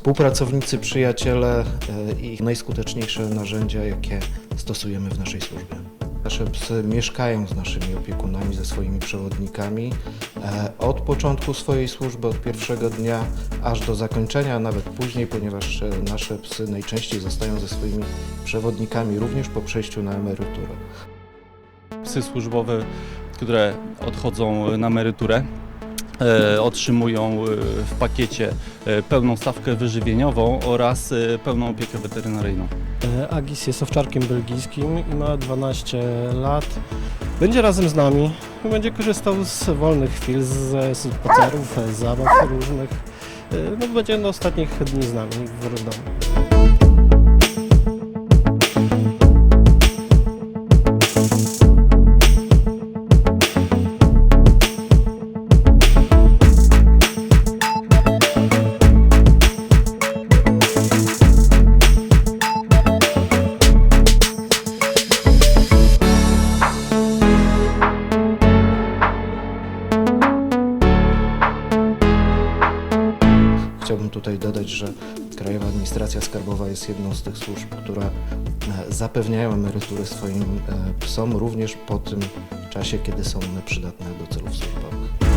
współpracownicy, przyjaciele e, i najskuteczniejsze narzędzia, jakie stosujemy w naszej służbie. Nasze psy mieszkają z naszymi opiekunami, ze swoimi przewodnikami e, od początku swojej służby, od pierwszego dnia, aż do zakończenia, a nawet później, ponieważ e, nasze psy najczęściej zostają ze swoimi przewodnikami również po przejściu na emeryturę. Psy służbowe, które odchodzą na emeryturę, otrzymują e, w pakiecie e, pełną stawkę wyżywieniową oraz e, pełną opiekę weterynaryjną. E, Agis jest owczarkiem belgijskim i ma 12 lat. Będzie razem z nami, będzie korzystał z wolnych chwil, ze spacerów, zabaw różnych. E, No, będzie na ostatnich dni z nami w domu. Chciałbym tutaj dodać, że Krajowa Administracja Skarbowa jest jedną z tych służb, które e, zapewniają emerytury swoim e, psom również po tym czasie, kiedy są one przydatne do celów służbowych.